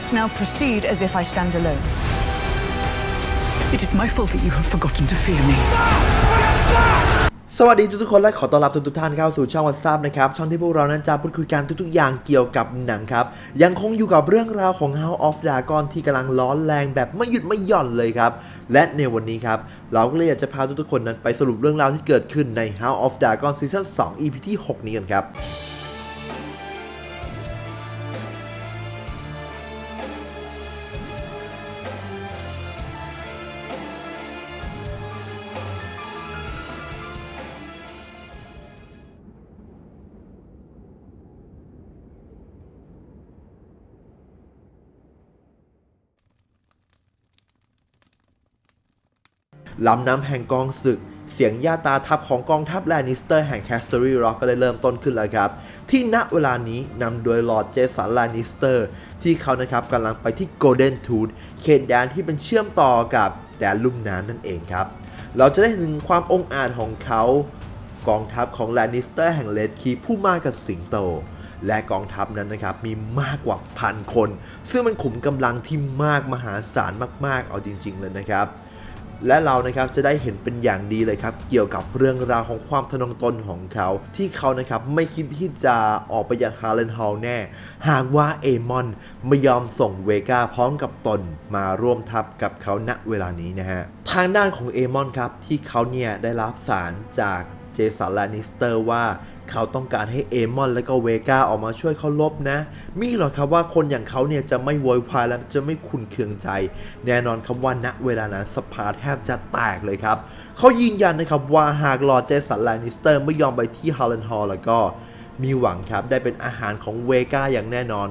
must now proceed as if I stand alone. It is my fault that you have forgotten to fear me. สวัสดีทุกๆคนและขอต้อนรับทุกๆท่านเข้าสู่ช่องวั s ซับนะครับช่องที่พวกเรานั้นจะพูดคุยกันทุกๆอย่างเกี่ยวกับหนังครับ ยังคงอยู่กับเรื่องราวของ House of Dragon ที่กำลังร้อนแรงแบบไม่หยุดไม่หย่อนเลยครับ และในวันนี้ครับ เราก็เลยอยากจะพาทุกๆคนนั้นไปสรุปเรื่องราวที่เกิดขึ้นใน House of Dragon Season 2 EP ที่ 6 นี้กันครับ ลำน้ำแห่งกองศึก เสียงย่าตาทัพของกองทัพแลนิสเตอร์แห่งแคสตอรีร็อกก็ได้เริ่มต้นขึ้นแล้วครับ ที่ณเวลานี้นำโดยลอร์ดเจสันแลนิสเตอร์ที่เขานะครับกำลังไปที่โกลเด้นทูดเขตแดนที่เป็นเชื่อมต่อกับแดนลุ่มน้ำนั่นเองครับ เราจะได้เห็นความองอาจของเขากองทัพของแลนิสเตอร์แห่งเลดคีผู้มากกับสิงโต และกองทัพนั้นนะครับมีมากกว่าพันคน ซึ่งมันขุมกำลังที่มากมหาศาลมากๆ เอาจริง ๆ เลยนะครับ และเรานะครับจะได้เห็นเป็นอย่างดีเลยครับ เกี่ยวกับเรื่องราวของความทะนงตนของเขา ที่เขานะครับไม่คิดที่จะออกไปยังฮาร์เลนฮอลแน่ หากว่าเอมอนไม่ยอมส่งเวกาพร้อมกับตนมาร่วมทัพกับเขาณเวลานี้นะฮะทางด้านของเอมอนครับที่เขาเนี่ยได้รับสารจากเจสันแลนิสเตอร์ว่า เขาต้องการให้เอมอนและก็เวกาออกมาช่วยเขาลบนะ มีหรอครับว่าคนอย่างเขาเนี่ยจะไม่โวยวายและจะไม่ขุนเคืองใจ แน่นอนครับว่าณเวลานั้นสภาแทบจะแตกเลยครับ เขายืนยันนะครับว่าหากลอร์ดเจสันแลนิสเตอร์ไม่ยอมไปที่ฮาร์เลนฮอลแล้วก็มีหวังครับได้เป็นอาหารของเวกาอย่างแน่นอน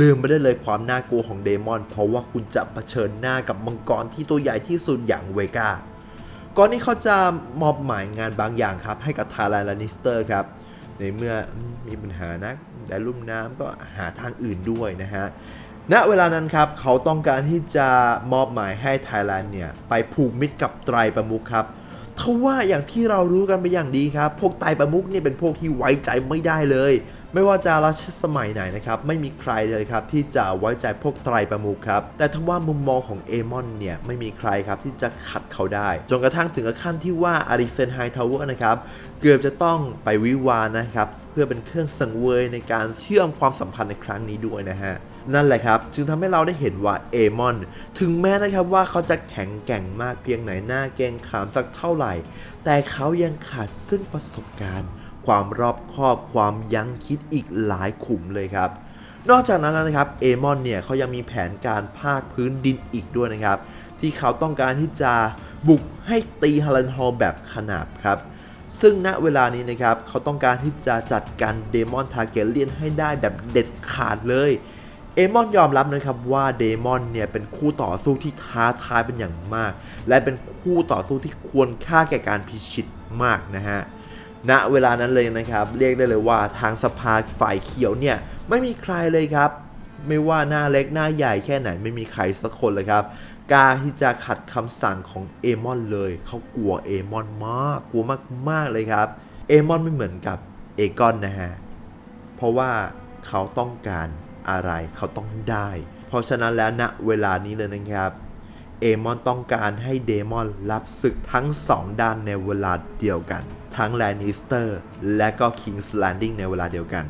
ลืมไปได้เลยความน่ากลัวของเดมอน เพราะว่าคุณจะเผชิญหน้ากับมังกรที่ตัวใหญ่ที่สุดอย่างเวกาก่อนที่เขาจะมอบหมายงานบางอย่างครับให้กับทาราลานิสเตอร์ครับ ในเมื่อมีปัญหานะแต่ลุ่มน้ำก็หาทางอื่นด้วยนะฮะณเวลานั้นครับเขาต้องการที่จะมอบหมายให้ไทยแลนด์เนี่ยไปผูกมิตรกับไตรประมุขครับทว่าอย่างที่เรารู้กันไปอย่างดีครับ พวกไตรประมุขเนี่ยเป็นพวกที่ไว้ใจไม่ได้เลย ไม่ว่าจะรัชสมัยไหนนะครับ ไม่มีใครเลยครับที่จะไว้ใจพวกไตรประมุขครับ แต่ทว่ามุมมองของเอมอนเนี่ย ไม่มีใครครับที่จะขัดเขาได้ จนกระทั่งถึงขั้นที่ว่าอาริเซนไฮทาวเวอร์นะครับ เกือบจะต้องไปวิวาห์นะครับเพื่อเป็นเครื่องสังเวยในการเชื่อมความสัมพันธ์ในครั้งนี้ด้วยนะฮะ นั่นแหละครับ จึงทำให้เราได้เห็นว่าเอมอน ถึงแม้นะครับว่าเขาจะแข็งแกร่งมากเพียงไหนหน้าเกรงขามสักเท่าไหร่ แต่เขายังขาดซึ่งประสบการณ์ ความรอบคอบความยั้งคิดอีกหลายขุมเลยครับ นอกจากนั้นนะครับเอมอนเนี่ยเขายังมีแผนการภาคพื้นดินอีกด้วยนะครับ ที่เขาต้องการที่จะบุกให้ตีฮารันฮอลแบบขนาบครับซึ่งณเวลานี้นะครับเขาต้องการที่จะจัดการเดมอนทาเกเลียนให้ได้แบบเด็ดขาดเลย เอมอนยอมรับนะครับว่าเดมอนเนี่ยเป็นคู่ต่อสู้ที่ท้าทายเป็นอย่างมาก และเป็นคู่ต่อสู้ที่ควรค่าแก่การพิชิตมากนะฮะ ณเวลานั้นเลยนะครับ เรียกได้เลยว่าทางสภาฝ่ายเขียวเนี่ยไม่มีใครเลยครับ ไม่ว่าหน้าเล็กหน้าใหญ่แค่ไหนไม่มีใครสักคนเลยครับกล้าที่จะขัดคำสั่งของเอมอนเลย เขากลัวเอมอนมาก กลัวมากๆเลยครับ เอมอนไม่เหมือนกับเอกอนนะฮะ เพราะว่าเขาต้องการอะไรเขาต้องได้ เพราะฉะนั้นแล้วณเวลานี้เลยนะครับ เอมอนต้องการให้เดมอนรับศึกทั้งสองด้านในเวลาเดียวกัน ทั้งแลนิสเตอร์และก็คิงส์แลนดิงในเวลาเดียวกัน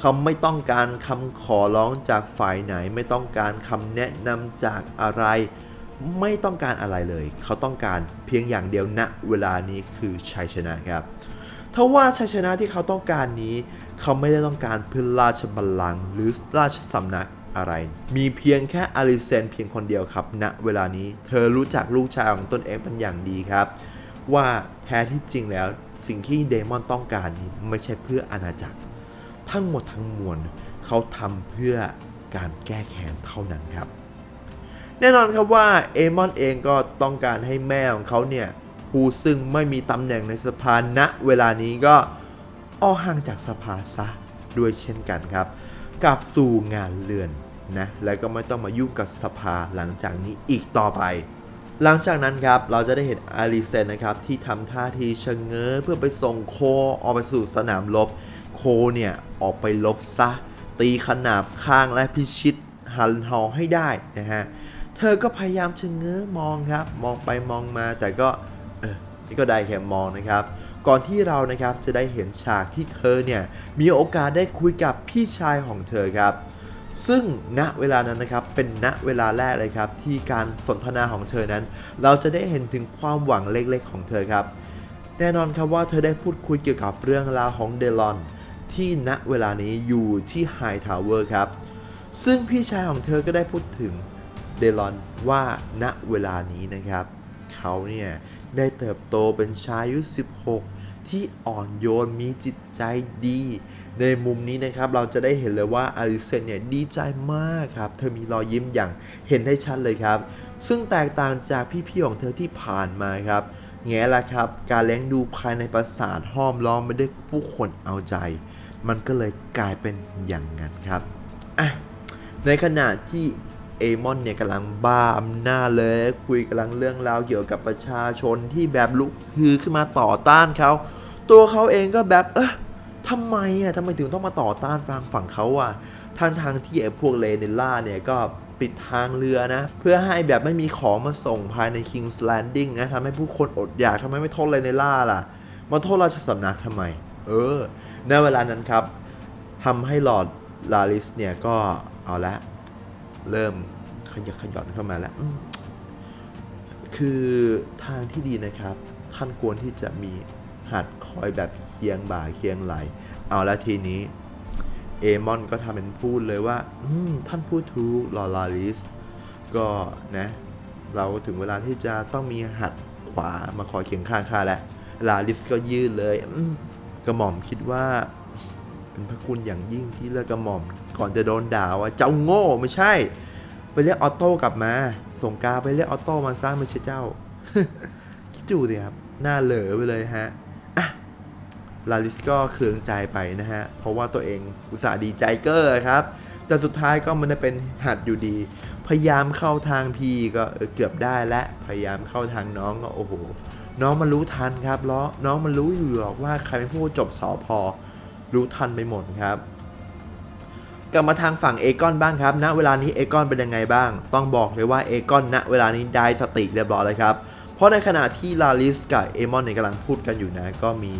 เขาไม่ต้องการคำขอร้องจากฝ่ายไหน ไม่ต้องการคำแนะนำจากอะไร ไม่ต้องการอะไรเลย เขาต้องการเพียงอย่างเดียวณเวลานี้คือชัยชนะครับทว่าชัยชนะที่เขาต้องการนี้ เขาไม่ได้ต้องการเพื่อราชบัลลังก์หรือราชสำนักอะไร มีเพียงแค่อาริเซนเพียงคนเดียวครับณเวลานี้เธอรู้จักลูกชายของตนเองเป็นอย่างดีครับ ว่าแท้ที่จริงแล้ว สิ่งที่เดมอนต้องการนี้ไม่ใช่เพื่ออาณาจักร ทั้งหมดทั้งมวลเขาทำเพื่อการแก้แค้นเท่านั้นครับ แน่นอนครับว่าเอมอนเองก็ต้องการให้แม่ของเขาเนี่ยผู้ซึ่งไม่มีตำแหน่งในสภาณเวลานี้ก็ออกห่างจากสภาซะด้วยเช่นกันครับกลับสู่งานเรือนนะแล้วก็ไม่ต้องมายุ่งกับสภาหลังจากนี้อีกต่อไป หลังจากนั้นครับเราจะได้เห็นอาริเซนนะครับที่ทำท่าทีชะเง้อเพื่อไปส่งโคออกไปสู่สนามรบ โคเนี่ยออกไปลบซะ ตีขนาบข้างและพิชิตฮันฮอให้ได้นะฮะ เธอก็พยายามชะเง้อมองครับ มองไปมองมาแต่ก็เออนี่ก็ได้แค่มองนะครับ ก่อนที่เรานะครับจะได้เห็นฉากที่เธอเนี่ยมีโอกาสได้คุยกับพี่ชายของเธอครับ ซึ่งณเวลานั้นนะครับเป็นณเวลาแรกเลยครับ ที่การสนทนาของเธอนั้น เราจะได้เห็นถึงความหวังเล็กๆของเธอครับ แน่นอนครับว่าเธอได้พูดคุยเกี่ยวกับเรื่องราวของเดลอน ที่ณเวลานี้อยู่ที่ไฮทาวเวอร์ครับ ซึ่งพี่ชายของเธอก็ได้พูดถึงเดลอนว่าณเวลานี้นะครับ เขาเนี่ยได้เติบโตเป็นชายอายุ16 ที่อ่อนโยนมีจิตใจดี ในมุมนี้นะครับเราจะได้เห็นเลยว่าอลิเซนเนี่ยดีใจมากครับ เธอมีรอยยิ้มอย่างเห็นได้ชัดเลยครับ ซึ่งแตกต่างจากพี่ๆของเธอที่ผ่านมาครับแง่ละครับ การเลี้ยงดูภายในปราสาทห้อมล้อมไปด้ผู้คนเอาใจ มันก็เลยกลายเป็นอย่างนั้นครับอะในขณะที่ เอมอนเนี่ยกำลังบ้าอำนาจเลย คุยกำลังเรื่องราวเกี่ยวกับประชาชนที่แบบลุกฮือขึ้นมาต่อต้านเขาตัวเขาเองก็แบบเออทำไมอะทำไมถึงต้องมาต่อต้านฝั่งฝั่งเขาอะทางทางที่ไอ้พวกเลเนล่าเนี่ยก็ปิดทางเรือนะ เพื่อให้แบบไม่มีของมาส่งภายใน King's Landing นะทำให้ผู้คนอดอยากทำไมไม่โทษเลเนล่าล่ะ มาโทษราชสำนักทำไม เออ ในเวลานั้นครับทำให้หลอร์ดลาลิสเนี่ยก็เอาละ เริ่มขยักขย่อนเข้ามาแล้วคือทางที่ดีนะครับ ท่านควรที่จะมีหัดคอยแบบเคียงบ่าเคียงไหล เอาละทีนี้ เอมอนก็ทำเป็นพูดเลยว่าท่านพูดถูกลอร์ลาลิส ก็นะ เราถึงเวลาที่จะต้องมีหัดขวามาคอยเคียงข้างข้าแล้วลาลิสก็ยืดเลยกระหม่อมคิดว่า เป็นพระคุณอย่างยิ่งที่เลือกกระหม่อม ก่อนจะโดนด่าว่าเจ้าโง่ไม่ใช่ ไปเรียกออโต้กลับมา ส่งกาไปเรียกออโต้มาสร้างไม่ใช่เจ้า คิดดูสิครับ หน้าเหลอไปเลยฮะอะลาลิสก็เคืองใจไปนะฮะ เพราะว่าตัวเองอุตส่าห์ดีใจเกอร์ครับ แต่สุดท้ายก็มันได้เป็นหัดอยู่ดี พยายามเข้าทางพี่ก็เกือบได้และ พยายามเข้าทางน้องก็โอ้โหน้องมันรู้ทันครับล้อน้องมันรู้อยู่หรอกว่าใครเป็นผู้จบสอพอ รู้ทันไปหมดครับกลับมาทางฝั่งเอกอนบ้างครับ ณ เวลานี้เอกอนเป็นยังไงบ้าง ต้องบอกเลยว่าเอกอนณ เวลานี้ได้สติเรียบร้อยเลยครับ เพราะในขณะที่ลาลิสกับเอมอนเนี่ยกำลังพูดกันอยู่นะ ก็มี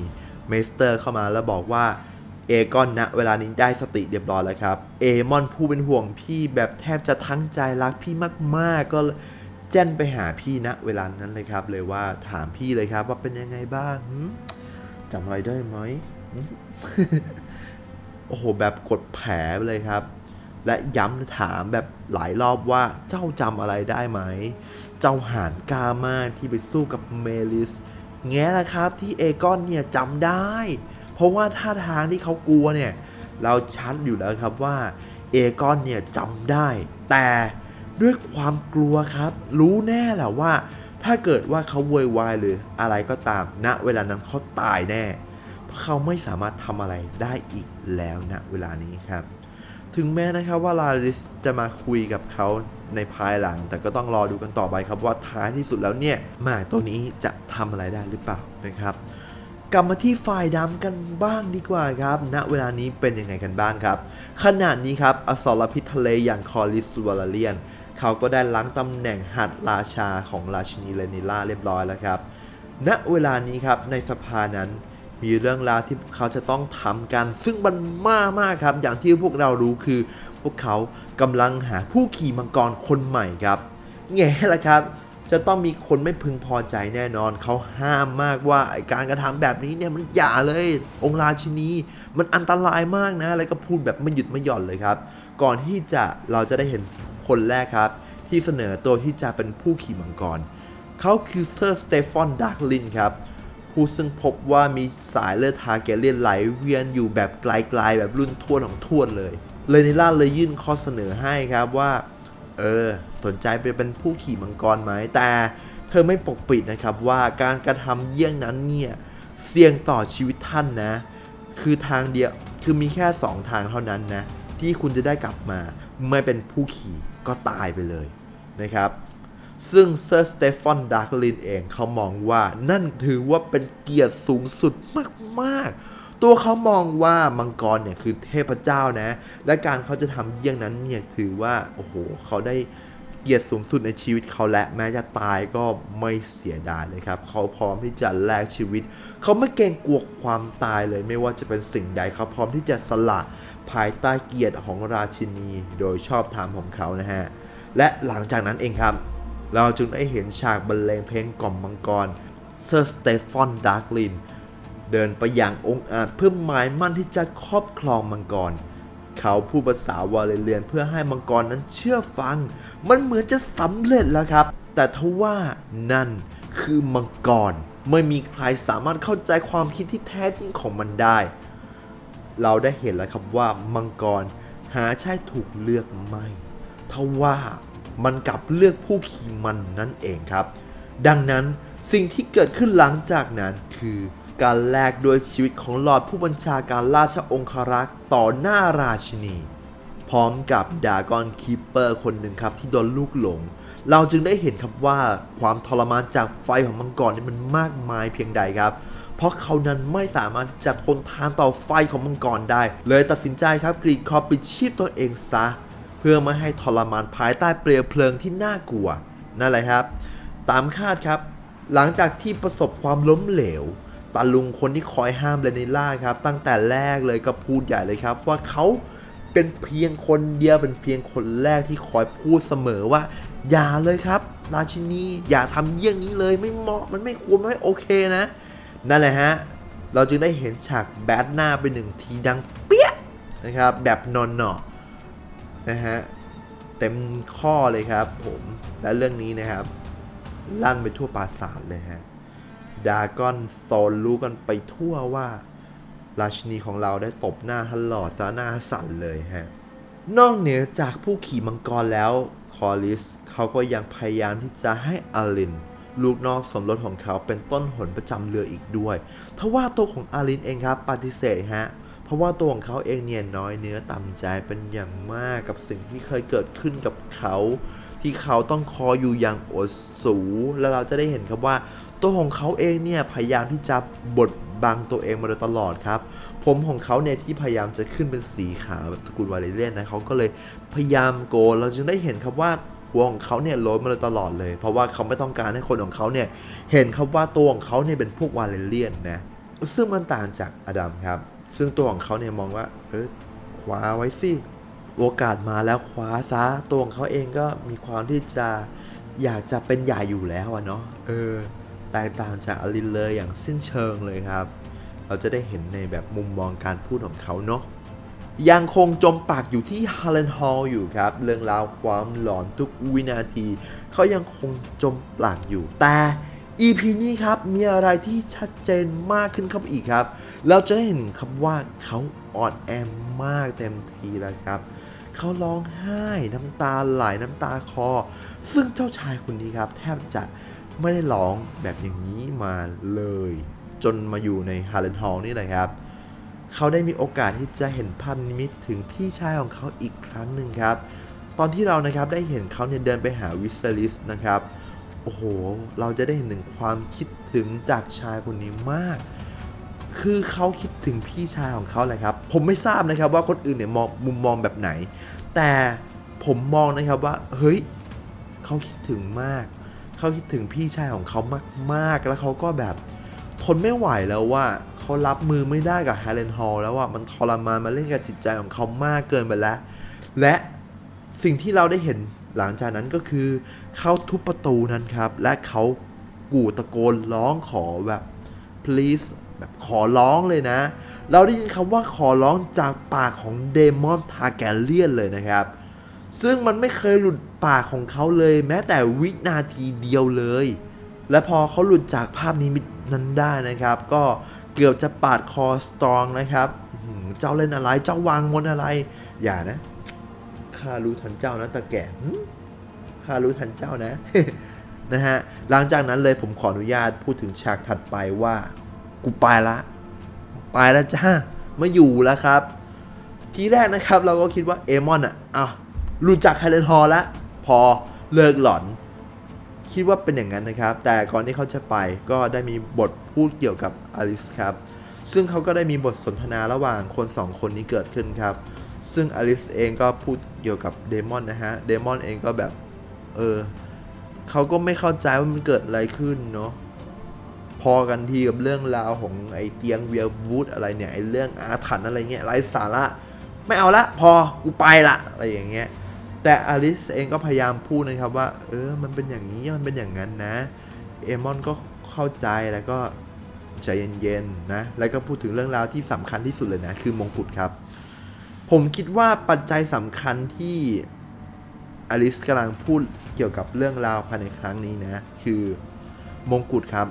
เมสเตอร์เข้ามาแล้วบอกว่าเอกอนณ เวลานี้ได้สติเรียบร้อยแล้วครับ เอมอนผู้เป็นห่วงพี่แบบแทบจะทั้งใจรักพี่มาก ๆ ก็แจ้นไปหาพี่ณ เวลานั้นเลยครับ เลยว่าถามพี่เลยครับว่าเป็นยังไงบ้างจำอะไรได้ไหม โอ้โห แบบกดแผลไปเลยครับ และย้ำถามแบบหลายรอบว่าเจ้าจำอะไรได้ไหม เจ้าหานกามาที่ไปสู้กับเมลิส แง่ละครับที่เอกอนเนี่ยจำได้ เพราะว่าท่าทางที่เขากลัวเนี่ย เราชัดอยู่แล้วครับว่าเอกอนเนี่ยจำได้ แต่ด้วยความกลัวครับ รู้แน่แหละว่า ถ้าเกิดว่าเขาโวยวายหรืออะไรก็ตามณเวลานั้นเขาตายแน่ เขาไม่สามารถทำอะไรได้อีกแล้วณเวลานี้ครับ ถึงแม้นะครับว่าลาลิสจะมาคุยกับเขาในภายหลัง แต่ก็ต้องรอดูกันต่อไปครับว่าท้ายที่สุดแล้วเนี่ยหมาตัวนี้จะทำอะไรได้หรือเปล่านะครับกลับมาที่ฝ่ายดำกันบ้างดีกว่าครับณเวลานี้เป็นยังไงกันบ้างครับขณะนี้ครับอสรพิษทะเลอย่างคอริสวาลเลียน เขาก็ได้ล้างตำแหน่งหัดราชาของราชินีเลนิล่าเรียบร้อยแล้วครับณเวลานี้ครับในสภานั้น มีเรื่องราวที่พวกเขาจะต้องทำกัน ซึ่งมันมากมากครับ อย่างที่พวกเรารู้คือ พวกเขากำลังหาผู้ขี่มังกรคนใหม่ครับแง่ละครับ จะต้องมีคนไม่พึงพอใจแน่นอน เขาห้ามมากว่าการกระทำแบบนี้เนี่ยมันอย่าเลย องค์ราชินี มันอันตรายมากนะ แล้วก็พูดแบบไม่หยุดไม่หย่อนเลยครับ ก่อนที่จะเราจะได้เห็นคนแรกครับ ที่เสนอตัวที่จะเป็นผู้ขี่มังกรเขาคือเซอร์สเตฟานดาร์ลินครับ ผู้ซึ่งพบว่ามีสายเลือดทาเกเลียนไหลเวียนอยู่แบบไกลๆแบบรุ่นทวดของทวดเลย เลนิล่าเลยยื่นข้อเสนอให้ครับว่า เออ สนใจไปเป็นผู้ขี่มังกรไหมแต่เธอไม่ปกปิดนะครับว่าการกระทำเยี่ยงนั้นเนี่ยเสี่ยงต่อชีวิตท่านนะ คือทางเดียวคือมีแค่ 2 ทางเท่านั้นนะที่คุณจะได้กลับมาไม่เป็นผู้ขี่ก็ตายไปเลยนะครับ ซึ่งเซอร์สเตฟานดาร์กลินเองเขามองว่านั่นถือว่าเป็นเกียรติสูงสุดมากๆ ตัวเขามองว่ามังกรเนี่ยคือเทพเจ้านะ และการเขาจะทำเยี่ยงนั้นเนี่ยถือว่า โอ้โห เขาได้เกียรติสูงสุดในชีวิตเขาและแม้จะตายก็ไม่เสียดายเลยครับ เขาพร้อมที่จะแลกชีวิต เขาไม่เกรงกลัวความตายเลย ไม่ว่าจะเป็นสิ่งใดเขาพร้อมที่จะสละภายใต้เกียรติของราชินี โดยชอบธรรมของเขานะฮะและหลังจากนั้นเองครับ เราจึงได้เห็นฉากบรรเลงเพลงกล่อมมังกร เซอร์สเตฟานดาร์กลิน เดินไปอย่างองอาจเพื่อหมายมั่นที่จะครอบครองมังกร เขาพูดภาษาวาเลเรียนเพื่อให้มังกรนั้นเชื่อฟัง มันเหมือนจะสำเร็จแล้วครับ แต่ทว่านั่นคือมังกรไม่มีใครสามารถเข้าใจความคิดที่แท้จริงของมันได้ เราได้เห็นแล้วครับว่ามังกรหาใช่ถูกเลือกไม่ทว่า มันกลับเลือกผู้ขี่มันนั่นเองครับ ดังนั้นสิ่งที่เกิดขึ้นหลังจากนั้นคือการแลกด้วยชีวิตของหลอดผู้บัญชาการราชองครักษ์ต่อหน้าราชินี พร้อมกับดากอนคีเปอร์คนหนึ่งครับที่โดนลูกหลง เราจึงได้เห็นครับว่าความทรมานจากไฟของมังกรนี่มันมากมายเพียงใดครับ เพราะเขานั้นไม่สามารถจะทนทานต่อไฟของมังกรได้ เลยตัดสินใจครับกรีดคอปิดชีพตัวเองซะ เพื่อไม่ให้ทรมานภายใต้เปลวเพลิงที่น่ากลัว นั่นแหละครับ ตามคาดครับ หลังจากที่ประสบความล้มเหลวตาลุงคนที่คอยห้ามเรเนล่าครับ ตั้งแต่แรกเลยก็พูดใหญ่เลยครับ ว่าเขาเป็นเพียงคนเดียวเป็นเพียงคนแรกที่คอยพูดเสมอว่า อย่าเลยครับ ราชินีอย่าทำเยี่ยงนี้เลยไม่เหมาะมันไม่ควรไม่โอเคนะ นั่นแหละฮะเราจึงได้เห็นฉากแบดหน้าไปหนึ่งทีดังเปี้ยะนะครับแบบนอนเนาะ นะฮะเต็มข้อเลยครับผมและเรื่องนี้นะครับ ลั่นไปทั่วปราสาทเลยฮะดากอนโซนรู้กันไปทั่วว่า ราชินีของเราได้ตบหน้าท่านหลอดซะหน้าสั่นเลยฮะนอกเหนือจากผู้ขี่มังกรแล้วคอริสเขาก็ยังพยายามที่จะให้อาลิน ลูกนอกสมรสของเขาเป็นต้นหนประจำเรืออีกด้วย ทว่าตัวของอาลินเองครับปฏิเสธฮะเพราะว่าตัวของเขาเองเนี่ยน้อยเนื้อต่ำใจเป็นอย่างมากกับสิ่งที่เคยเกิดขึ้นกับเขา ที่เขาต้องคอยอยู่อย่างอดสู แล้วเราจะได้เห็นครับว่า ตัวของเขาเองเนี่ยพยายามที่จะบดบังตัวเองมาโดยตลอดครับ ผมของเขาเนี่ยที่พยายามจะขึ้นเป็นสีขาวแบบตระกูลวาเลเลียนนะเขาก็เลยพยายามโกนเราจึงได้เห็นครับว่าหัวของเขาเนี่ยล้นมาโดยตลอดเลย เพราะว่าเขาไม่ต้องการให้คนของเขาเนี่ยเห็นครับว่าตัวของเขาเนี่ยเป็นพวกวาเลเลียนนะซึ่งมันต่างจากอดัมครับ ซึ่งตัวของเขาเนี่ยมองว่า เออคว้าไว้สิโอกาสมาแล้วคว้าซะตัวของเขาเองก็มีความที่จะอยากจะเป็นใหญ่อยู่แล้วอะเนาะเออแตกต่างจากอลินเลยอย่างสิ้นเชิงเลยครับ เราจะได้เห็นในแบบมุมมองการพูดของเขาเนาะยังคงจมปากอยู่ที่ฮาร์เลนฮอลอยู่ครับ เรื่องราวความหลอนทุกวินาที เขายังคงจมปากอยู่แต่ EP นี้ครับมีอะไรที่ชัดเจนมากขึ้นครับอีกครับ เราจะเห็นครับว่าเขาอ่อนแอมากเต็มทีแล้วครับ เขาร้องไห้น้ำตาไหลน้ำตาคอ ซึ่งเจ้าชายคนนี้ครับ แทบจะไม่ได้ร้องแบบอย่างนี้มาเลย จนมาอยู่ในฮาร์เลนฮอลนี่แหละครับเขาได้มีโอกาสที่จะเห็นภาพนิมิตถึงพี่ชายของเขาอีกครั้งหนึ่งครับ ตอนที่เรานะครับได้เห็นเขาเนี่ยเดินไปหาวิสลิสนะครับ โอ้โห เราจะได้เห็นถึงความคิดถึงจากชายคนนี้มาก คือเขาคิดถึงพี่ชายของเขาแหละครับ ผมไม่ทราบนะครับว่าคนอื่นเนี่ยมองมุมมองแบบไหน แต่ผมมองนะครับว่า เฮ้ยเขาคิดถึงมาก เขาคิดถึงพี่ชายของเขามากๆ แล้วเขาก็แบบทนไม่ไหวแล้วว่าเขารับมือไม่ได้กับแฮร์เรนฮอลแล้วว่ามันทรมานมาเล่นกับจิตใจของเขามากเกินไปแล้ว และสิ่งที่เราได้เห็น หลังจากนั้นก็คือเขาทุบประตูนั้นครับ และเขากู่ตะโกนร้องขอแบบ please แบบขอร้องเลยนะ เราได้ยินคำว่าขอร้องจากปากของเดมอนทาแกเลียนเลยนะครับ ซึ่งมันไม่เคยหลุดปากของเขาเลย แม้แต่วินาทีเดียวเลย และพอเขาหลุดจากภาพนิมิตนั้นได้นะครับ ก็เกือบจะปาดคอสตรองนะครับ เจ้าเล่นอะไร เจ้าวางมนอะไร อย่านะ ข้ารู้ทันเจ้านะตาแก่ข้ารู้ทันเจ้านะ นะฮะ หลังจากนั้นเลยผมขออนุญาตพูดถึงฉากถัดไปว่า กูไปละไปแล้วจ้าม่อยู่แล้วครับ ทีแรกนะครับเราก็คิดว่าเอมอนอะอ้ารู้จักไฮเลนฮอลล้วพอเลิกหลอน คิดว่าเป็นอย่างนั้นนะครับ แต่ก่อนที่เขาจะไปก็ได้มีบทพูดเกี่ยวกับอลิสครับ ซึ่งเขาก็ได้มีบทสนทนาระหว่างคนสองคนนี้เกิดขึ้นครับ ซึ่งอลิสเองก็พูดเกี่ยวกับเดมอนนะฮะ เดมอนเองก็แบบ เออเขาก็ไม่เข้าใจว่ามันเกิดอะไรขึ้นเนาะ พอกันทีกับเรื่องราวของไอ้เตียงเวียวูดอะไรเนี่ย ไอ้เรื่องอาถรรพ์อะไรเงี้ยไร้สาระ ไม่เอาละ พอ กูไปละอะไรอย่างเงี้ย แต่อลิสเองก็พยายามพูดนะครับว่า เออ มันเป็นอย่างนี้ มันเป็นอย่างนั้นนะ เอมอนก็เข้าใจแล้วก็ใจเย็นๆนะ แล้วก็พูดถึงเรื่องราวที่สำคัญที่สุดเลยนะ คือมงกุฎครับ ผมคิดว่าปัจจัยสำคัญที่อลิสกำลังพูดเกี่ยวกับเรื่องราวภายในครั้งนี้นะ คือมงกุฎครับ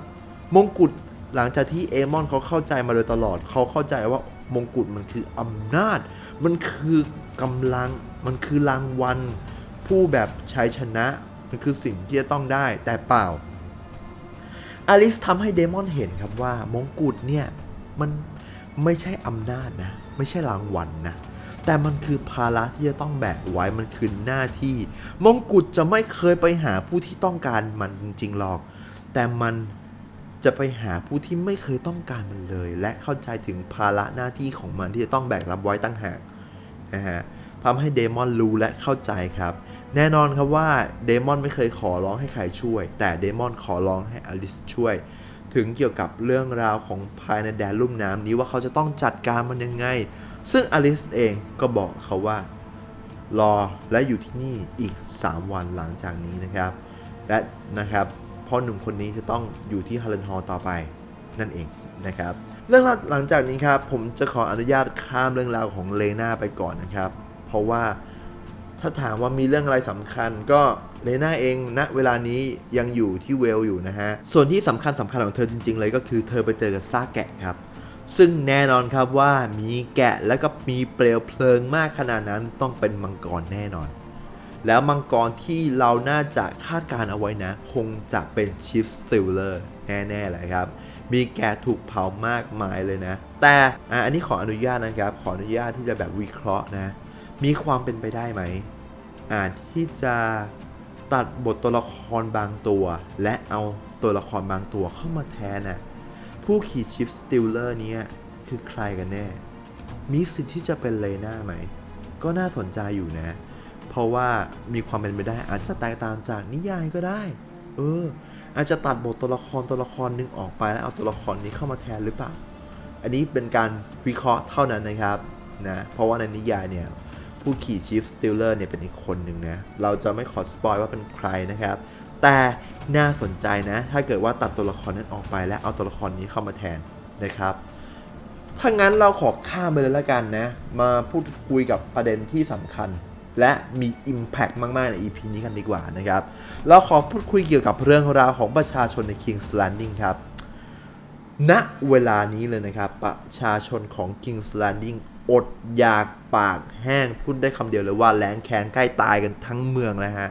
มงกุฎหลังจากที่เอมอนเขาเข้าใจมาโดยตลอด เขาเข้าใจว่ามงกุฎมันคืออำนาจ มันคือกำลังมันคือรางวัล ผู้แบบชัยชนะ มันคือสิ่งที่จะต้องได้แต่เปล่าอลิสทำให้เดมอนเห็นครับว่ามงกุฎเนี่ย มันไม่ใช่อำนาจนะ ไม่ใช่รางวัลนะ แต่มันคือภาระที่จะต้องแบกไว้มันคือหน้าที่ มงกุฎจะไม่เคยไปหาผู้ที่ต้องการมันจริงๆหรอก แต่มันจะไปหาผู้ที่ไม่เคยต้องการมันเลย และเข้าใจถึงภาระหน้าที่ของมันที่จะต้องแบกรับไว้ตั้งหากนะฮะทำให้เดมอนรู้และเข้าใจครับ แน่นอนครับว่าเดมอนไม่เคยขอร้องให้ใครช่วย แต่เดมอนขอร้องให้อลิสช่วย ถึงเกี่ยวกับเรื่องราวของภายในแดนลุ่มน้ำนี้ว่าเขาจะต้องจัดการมันยังไง ซึ่งอลิสเองก็บอกเขาว่า รอและอยู่ที่นี่อีก 3 วันหลังจากนี้นะครับ และนะครับพ่อหนุ่มคนนี้จะต้องอยู่ที่ฮาร์เลนฮอลต่อไปนั่นเองนะครับ เรื่องราวหลังจากนี้ครับผมจะขออนุญาตข้ามเรื่องราวของเลนาไปก่อนนะครับ เพราะว่าถ้าถามว่ามีเรื่องอะไรสำคัญก็เลน่าเองณเวลานี้ยังอยู่ที่เวลอยู่นะฮะ ส่วนที่สำคัญสำคัญของเธอจริง ๆ เลยก็คือเธอไปเจอกับซากแกะครับ ซึ่งแน่นอนครับว่ามีแกะแล้วก็มีเปลวเพลิงมากขนาดนั้นต้องเป็นมังกรแน่นอน แล้วมังกรที่เราน่าจะคาดการณ์เอาไว้นะ คงจะเป็นชิฟสติลเลอร์แน่ๆเลยครับ มีแกะถูกเผามากมายเลยนะ แต่อันนี้ขออนุญาตนะครับ ขออนุญาตที่จะแบบวิเคราะห์นะ มีความเป็นไปได้ไหมอาจที่จะตัดบทตัวละครบางตัว และเอาตัวละครบางตัวเข้ามาแทนน่ะ ผู้ขี่ชิปสติลเลอร์นี้คือใครกันแน่ มีสิทธิ์ที่จะเป็นเลน่าไหม ก็น่าสนใจอยู่นะ เพราะว่ามีความเป็นไปได้อาจจะแตกต่างจากนิยายก็ได้ เออ อาจจะตัดบทตัวละครตัวละครหนึ่งออกไปแล้วเอาตัวละครนี้เข้ามาแทนหรือเปล่า อันนี้เป็นการวิเคราะห์เท่านั้นนะครับนะ เพราะว่าในนิยายเนี่ยผู้ขี่ชีฟสติลเลอร์เนี่ยเป็นอีกคนหนึ่งนะ เราจะไม่ขอสปอยว่าเป็นใครนะครับ แต่น่าสนใจนะ ถ้าเกิดว่าตัดตัวละครนั้นออกไปและเอาตัวละครนี้เข้ามาแทนนะครับถ้างั้นเราขอข้ามไปเลยละกันนะ มาพูดคุยกับประเด็นที่สำคัญ และมี Impact มาก ๆ ใน EP นี้กันดีกว่านะครับ เราขอพูดคุยเกี่ยวกับเรื่องราวของประชาชนใน King's Landing ครับณเวลานี้เลยนะครับ ประชาชนของ King's Landing อดอยากปากแห้งพูดได้คำเดียวเลยว่าแรงแค้นใกล้ตายกันทั้งเมืองแล้วฮะ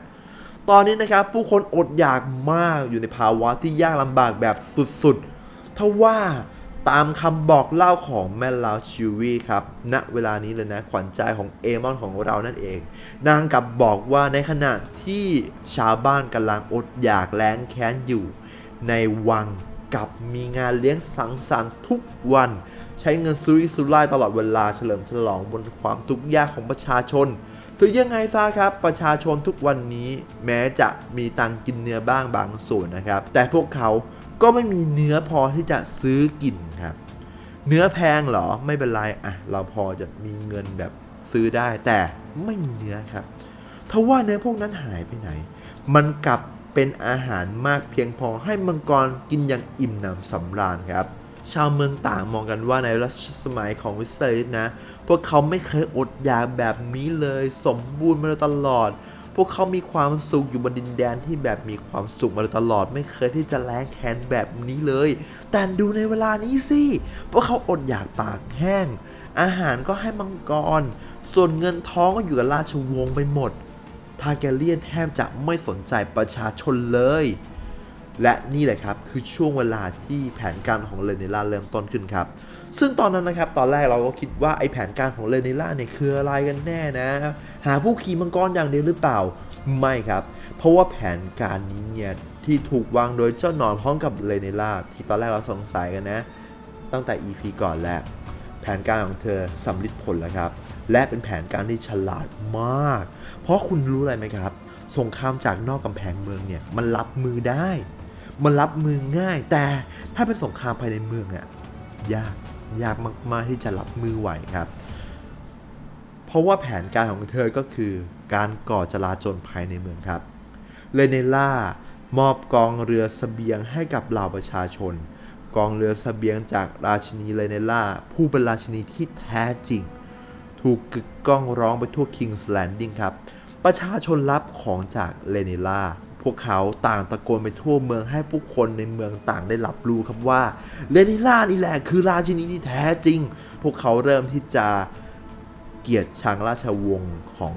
ตอนนี้นะครับผู้คนอดอยากมากอยู่ในภาวะที่ยากลำบากแบบสุดๆทว่าตามคำบอกเล่าของแม่ลาวชิวีครับณเวลานี้เลยนะ ขวัญใจของเอมอนของเรานั่นเอง นางกลับบอกว่าในขณะที่ชาวบ้านกำลังอดอยากแล้งแค้นอยู่ ในวังกับมีงานเลี้ยงสังสรรค์ทุกวัน ใช้เงินซุริสุร่ายตลอดเวลาเฉลิมฉลองบนความทุกข์ยากของประชาชน ถึงยังไงซะครับ ประชาชนทุกวันนี้แม้จะมีตังกินเนื้อบ้างบางส่วนนะครับ แต่พวกเขาก็ไม่มีเนื้อพอที่จะซื้อกินครับ เนื้อแพงเหรอไม่เป็นไรอะเราพอจะมีเงินแบบซื้อได้แต่ไม่มีเนื้อครับทว่าเนื้อพวกนั้นหายไปไหน มันกลับเป็นอาหารมากเพียงพอให้มังกรกินอย่างอิ่มหนำสำราญครับ ชาวเมืองต่างมองกันว่าในรัชสมัยของวิเซอร์นะ พวกเขาไม่เคยอดอยากแบบนี้เลย สมบูรณ์มาโดยตลอด พวกเขามีความสุขอยู่บนดินแดนที่แบบมีความสุขมาโดยตลอด ไม่เคยที่จะแล้งแค้นแบบนี้เลย แต่ดูในเวลานี้สิ พวกเขาอดอยากปากแห้ง อาหารก็ให้มังกร ส่วนเงินท้องก็อยู่กับราชวงศ์ไปหมด ทาแกเลียนแทบจะไม่สนใจประชาชนเลย และนี่แหละครับคือช่วงเวลาที่แผนการของเลนิล่าเริ่มต้นขึ้นครับ ซึ่งตอนนั้นนะครับตอนแรกเราก็คิดว่าไอแผนการของเลนิล่าเนี่ยคืออะไรกันแน่นะ หาผู้ขี่มังกรอย่างเดียวหรือเปล่าไม่ครับ เพราะว่าแผนการนี้เนี่ยที่ถูกวางโดยเจ้าหนอนพร้อมกับเลนิล่าที่ตอนแรกเราสงสัยกันนะตตั้งแต่ EP ก่อนแล้วแผนการของเธอสำลิดผลแล้วครับ และเป็นแผนการที่ฉลาดมาก เพราะคุณรู้อะไรไหมครับสงครามจากนอกกำแพงเมืองเนี่ยมันรับมือได้ มันรับมือง่าย แต่ถ้าเป็นสงครามภายในเมืองเนี่ยยากยากมากๆที่จะรับมือไหวครับ เพราะว่าแผนการของเธอก็คือ การก่อจลาจลภายในเมืองครับเลเนล่ามอบกองเรือสเสบียงให้กับเหล่าประชาชน กองเรือสเสบียงจากราชินีเลเนล่า ผู้เป็นราชินีที่แท้จริง ถูกกึกก้องร้องไปทั่วคิงส์แลนดิ้งครับ ประชาชนรับของจากเลเนล่า พวกเขาต่างตะโกนไปทั่วเมืองให้ผู้คนในเมืองต่างได้รับรู้ครับว่าเลเนล่านี่แหละคือราชินีที่แท้จริง พวกเขาเริ่มที่จะเกียรติชังราชวงศ์ของ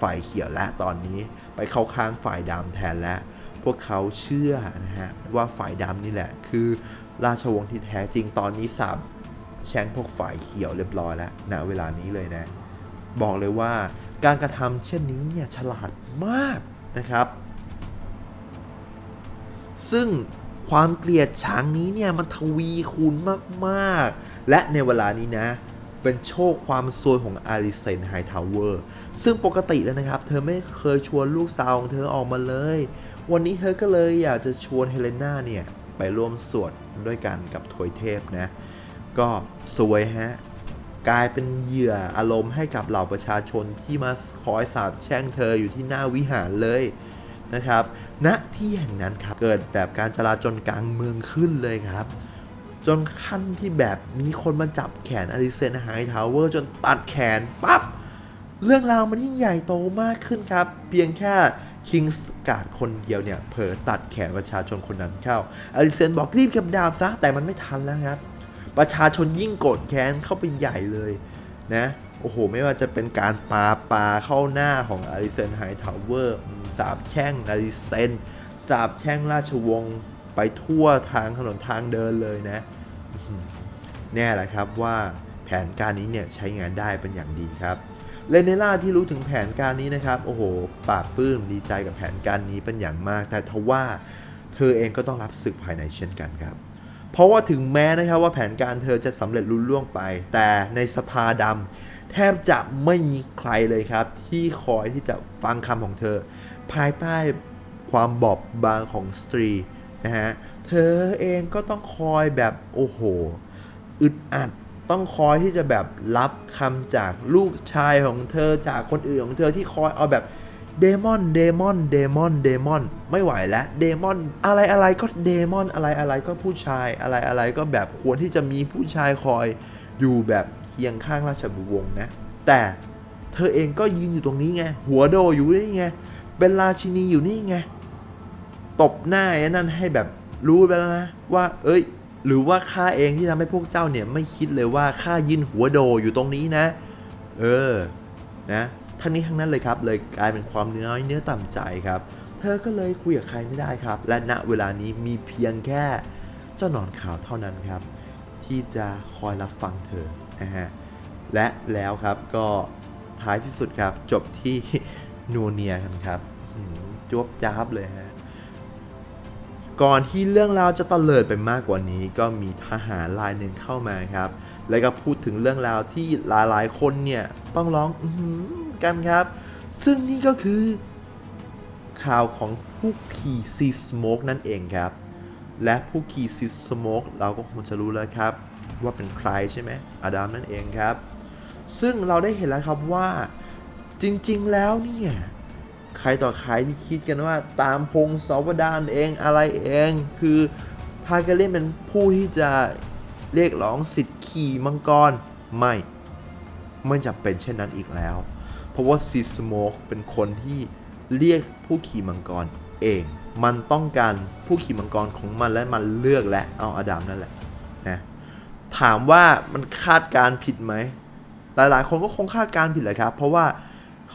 ฝ่ายเขียวและตอนนี้ไปเข้าข้างฝ่ายดำแทนแล้วพวกเขาเชื่อนะฮะว่าฝ่ายดำนี่แหละ คือราชวงศ์ที่แท้จริงตอนนี้สาบแช่งพวกฝ่ายเขียวเรียบร้อยแล้วณเวลานี้เลยนะ บอกเลยว่าการกระทำเช่นนี้เนี่ยฉลาดมากนะครับ ซึ่งความเกลียดชังนี้เนี่ยมันทวีคูณมากๆ และในเวลานี้นะ เป็นโชคความซวยของอาริเซนไฮทาวเวอร์ซึ่งปกติแล้วนะครับ เธอไม่เคยชวนลูกสาวของเธอออกมาเลย วันนี้เธอก็เลยอยากจะชวนเฮเลนาเนี่ย ไปร่วมสวดด้วยกันกับถวยเทพนะ ก็สวยฮะ กลายเป็นเหยื่ออารมณ์ให้กับเหล่าประชาชนที่มาคอยสาบแช่งเธออยู่ที่หน้าวิหารเลย นะครับณที่แห่งนั้นครับเกิดแบบการจราจรกลางเมืองขึ้นเลยครับ จนขั้นที่แบบมีคนมาจับแขนอลิเซนไฮทาวเวอร์จนตัดแขนปั๊บเรื่องราวมันยิ่งใหญ่โตมากขึ้นครับ เพียงแค่คิงส์การ์ดคนเดียวเนี่ยเผลอตัดแขนประชาชนคนนั้นเข้าอลิเซนบอกรีบเก็บดาบซะแต่มันไม่ทันแล้วครับ ประชาชนยิ่งโกรธแค้นเข้าไปใหญ่เลยนะโอ้โห ไม่ว่าจะเป็นการปาปาเข้าหน้าของอลิเซนไฮทาวเวอร์ สาบแช่งอลิเซนสาบแช่งราชวงศ์ไปทั่วทางถนนทางเดินเลยนะแน่แหละครับว่าแผนการนี้เนี่ยใช้งานได้เป็นอย่างดีครับเลเนล่าที่รู้ถึงแผนการนี้นะครับโอ้โหปราบปื้มดีใจกับแผนการนี้เป็นอย่างมาก แต่ทว่าเธอเองก็ต้องรับศึกภายในเช่นกันครับ เพราะว่าถึงแม้นะครับว่าแผนการเธอจะสำเร็จรุ่ล่วงไป แต่ในสภาดำแทบจะไม่มีใครเลยครับ ที่คอยที่จะฟังคำของเธอ ภายใต้ความบอบบางของสตรีนะฮะ เธอเองก็ต้องคอยแบบโอ้โห อึดอัดต้องคอยที่จะแบบรับคำจากลูกชายของเธอจากคนอื่นของเธอที่คอยเอาแบบเดมอน เดมอน เดมอน เดมอน ไม่ไหวแล้ว เดมอน อะไรอะไรก็เดมอน อะไรอะไรก็ผู้ชาย อะไรอะไรก็แบบควรที่จะมีผู้ชายคอยอยู่แบบเคียงข้างราชบุวงศ์นะ แต่เธอเองก็ยืนอยู่ตรงนี้ไง หัวโดอยู่นี่ไง เป็นราชินีอยู่นี่ไง ตบหน้าไอ้นั่นให้แบบรู้ไปแล้วนะว่า เอ้ย หรือว่าข้าเองที่ทำให้พวกเจ้าเนี่ยไม่คิดเลยว่าข้ายินหัวโดอยู่ตรงนี้นะ เออ นะทั้งนี้ทั้งนั้นเลยครับเลยกลายเป็นความเนื้อเนื้อต่ำใจครับ เธอก็เลยคุยกับใครไม่ได้ครับ และณเวลานี้มีเพียงแค่เจ้าหนอนขาวเท่านั้นครับ ที่จะคอยรับฟังเธอนะฮะและแล้วครับก็ท้ายที่สุดครับจบที่ นัวเนียกันครับจวบจ้าบเลยฮะ ก่อนที่เรื่องราวจะตะเลิดไปมากกว่านี้ ก็มีทหารรายหนึ่งเข้ามาครับ แล้วก็พูดถึงเรื่องราวที่หลายๆ คนเนี่ยต้องร้องอือหือกันครับ ซึ่งนี่ก็คือข่าวของผู้ขี่ซีสโมกนั่นเองครับ และผู้ขี่ซีสโมกเราก็คงจะรู้แล้วครับ ว่าเป็นใครใช่ไหมอดัมนั่นเองครับ ซึ่งเราได้เห็นแล้วครับว่า จริงๆแล้วเนี่ยใครต่อใครที่คิดกันว่าตามพงศาวดารเองอะไรเอง คือทาเกเล่นเป็นผู้ที่จะเรียกร้องสิทธิ์ขี่มังกร ไม่ไม่จำเป็นเช่นนั้นอีกแล้ว เพราะว่าซีสโมกเป็นคนที่เรียกผู้ขี่มังกรเอง มันต้องการผู้ขี่มังกรของมันและมันเลือกและเอาอดัมนั่นแหละนะถามว่ามันคาดการณ์ผิดไหมหลายๆ คนก็คงคาดการณ์ผิดแหละครับ เพราะว่า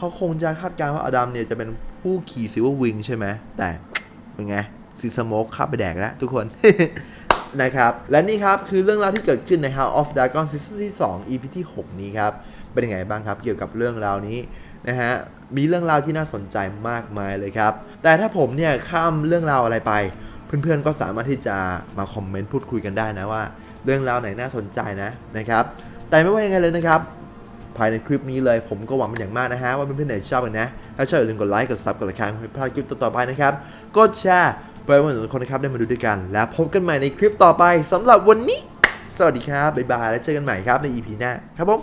เขาคงจะคาดการณ์ว่าอดัมเนี่ยจะเป็นผู้ขี่ซิลเวอร์วิงใช่ไหม แต่เป็นไงซีสโมกขับไปแดกแล้วทุกคนนะครับ และนี่ครับ คือเรื่องราวที่เกิดขึ้นใน House of Dragon Season ที่ 2 EP ที่ 6 นี้ครับ เป็นยังไงบ้างครับ เกี่ยวกับเรื่องราวนี้นะฮะ มีเรื่องราวที่น่าสนใจมากมายเลยครับ แต่ถ้าผมเนี่ยข้ามเรื่องราวอะไรไป เพื่อนๆก็สามารถที่จะมาคอมเมนต์พูดคุยกันได้นะว่า เรื่องราวไหนน่าสนใจนะนะครับ แต่ไม่ว่ายังไงเลยนะครับ ภายในคลิปนี้เลย ผมก็หวังเป็นอย่างมากนะฮะ ว่าเพื่อนๆชอบกันนะ ถ้าชอบอย่าลืมกดไลค์ กดซับกดไลค์ครั้งไม่พลาดคลิปต่อๆไปนะครับ กดแชร์ไปวันอื่นคนนะครับได้มาดูด้วยกัน แล้วพบกันใหม่ในคลิปต่อไปสำหรับวันนี้ สวัสดีครับบ๊ายบายและเจอกันใหม่ครับใน EP หน้าครับผม